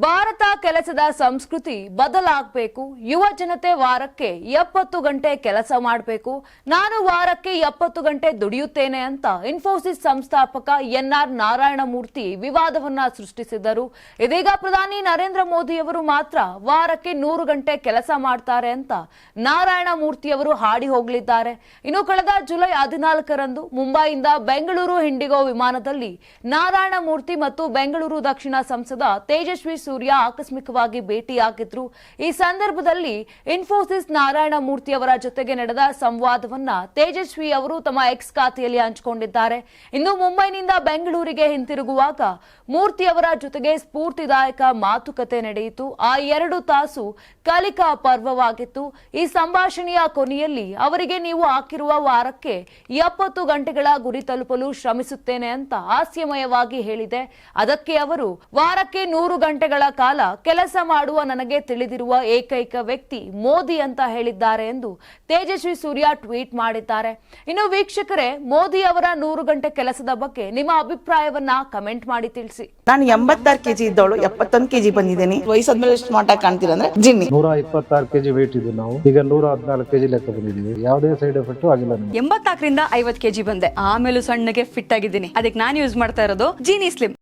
ಭಾರತ ಕೆಲಸದ ಸಂಸ್ಕೃತಿ ಬದಲಾಗಬೇಕು. ಯುವ ಜನತೆ ವಾರಕ್ಕೆ ಎಪ್ಪತ್ತು ಗಂಟೆ ಕೆಲಸ ಮಾಡಬೇಕು. ನಾನು ವಾರಕ್ಕೆ ಎಪ್ಪತ್ತು ಗಂಟೆ ದುಡಿಯುತ್ತೇನೆ ಅಂತ ಇನ್ಫೋಸಿಸ್ ಸಂಸ್ಥಾಪಕ ಎನ್ಆರ್ ನಾರಾಯಣಮೂರ್ತಿ ವಿವಾದವನ್ನ ಸೃಷ್ಟಿಸಿದ್ದರು. ಇದೀಗ ಪ್ರಧಾನಿ ನರೇಂದ್ರ ಮೋದಿಯವರು ಮಾತ್ರ ವಾರಕ್ಕೆ ನೂರು ಗಂಟೆ ಕೆಲಸ ಮಾಡ್ತಾರೆ ಅಂತ ನಾರಾಯಣಮೂರ್ತಿಯವರು ಹಾಡಿ ಹೋಗಲಿದ್ದಾರೆ. ಇನ್ನು ಕಳೆದ ಜುಲೈ ಹದಿನಾಲ್ಕರಂದು ಮುಂಬೈಯಿಂದ ಬೆಂಗಳೂರು ಹಿಂಡಿಗೋ ವಿಮಾನದಲ್ಲಿ ನಾರಾಯಣಮೂರ್ತಿ ಮತ್ತು ಬೆಂಗಳೂರು ದಕ್ಷಿಣ ಸಂಸದ ತೇಜಸ್ವಿ ಸೂರ್ಯ ಆಕಸ್ಮಿಕವಾಗಿ ಭೇಟಿಯಾಗಿದ್ರು. ಈ ಸಂದರ್ಭದಲ್ಲಿ ಇನ್ಫೋಸಿಸ್ ನಾರಾಯಣ ಮೂರ್ತಿ ಅವರ ಜೊತೆಗೆ ನಡೆದ ಸಂವಾದವನ್ನ ತೇಜಸ್ವಿ ಅವರು ತಮ್ಮ ಎಕ್ಸ್ ಖಾತೆಯಲ್ಲಿ ಹಂಚಿಕೊಂಡಿದ್ದಾರೆ. ಇನ್ನು ಮುಂಬೈನಿಂದ ಬೆಂಗಳೂರಿಗೆ ಹಿಂತಿರುಗುವಾಗ ಮೂರ್ತಿ ಅವರ ಜೊತೆಗೆ ಸ್ಫೂರ್ತಿದಾಯಕ ಮಾತುಕತೆ ನಡೆಯಿತು. ಆ ಎರಡು ತಾಸು ಕಲಿಕಾ ಪರ್ವವಾಗಿತ್ತು. ಈ ಸಂಭಾಷಣೆಯ ಕೊನೆಯಲ್ಲಿ ಅವರಿಗೆ ನೀವು ಹಾಕಿರುವ ವಾರಕ್ಕೆ ಎಪ್ಪತ್ತು ಗಂಟೆಗಳ ಗುರಿ ತಲುಪಲು ಶ್ರಮಿಸುತ್ತೇನೆ ಅಂತ ಹಾಸ್ಯಮಯವಾಗಿ ಹೇಳಿದೆ. ಅದಕ್ಕೆ ಅವರು ವಾರಕ್ಕೆ ನೂರು ಗಂಟೆಗಳ ಕಾಲ ಕೆಲಸ ಮಾಡುವ ನನಗೆ ತಿಳಿದಿರುವ ಏಕೈಕ ವ್ಯಕ್ತಿ ಮೋದಿ ಅಂತ ಹೇಳಿದ್ದಾರೆ ಎಂದು ತೇಜಸ್ವಿ ಸೂರ್ಯ ಟ್ವೀಟ್ ಮಾಡಿದ್ದಾರೆ. ಇನ್ನು ವೀಕ್ಷಕರೇ ಮೋದಿ ಅವರ ನೂರು ಗಂಟೆ ಕೆಲಸದ ಬಗ್ಗೆ ನಿಮ್ಮ ಅಭಿಪ್ರಾಯವನ್ನ ಕಮೆಂಟ್ ಮಾಡಿ ತಿಳಿಸಿ. ನಾನು ಎಂಬತ್ತಾರು ಕೆಜಿ ಇದ್ದವಳು ಎಪ್ಪತ್ತೊಂದು ಕೆಜಿ ಬಂದಿದ್ದೀನಿ. ವಯಸ್ಸಾದ್ಮೇಲೆ ಸ್ಮಾರ್ಟ್ ಆಗಿ ಕಾಣ್ತೀರ ಅಂದ್ರೆ ಜಿನ್ನಿ. ನೂರ ಇಪ್ಪತ್ತಾರು ಕೆಜಿ ವೇಟ್ ಇದ್ದು ನಾವು. ಈಗ ನೂರ ಹದಿನಾಲ್ಕು ಕೆಜಿ ಲೆಕ್ಕ ಬಂದಿದ್ದೀವಿ. ಯಾವುದೇ ಸೈಡ್ ಎಫೆಕ್ಟ್ ಆಗಿಲ್ಲ ಎಂಬತ್ತಾಕರಿಂದ ಎಂಬತ್ನಾಲ್ಕರಿಂದ ಐವತ್ ಕೆಜಿ ಬಂದೆ. ಆಮೇಲೂ ಸಣ್ಣಗೆ ಫಿಟ್ ಆಗಿದ್ದೀನಿ. ಅದಕ್ಕೆ ನಾನು ಯೂಸ್ ಮಾಡ್ತಾ ಇರೋದು ಜೀನಿ ಸ್ಲಿಮ್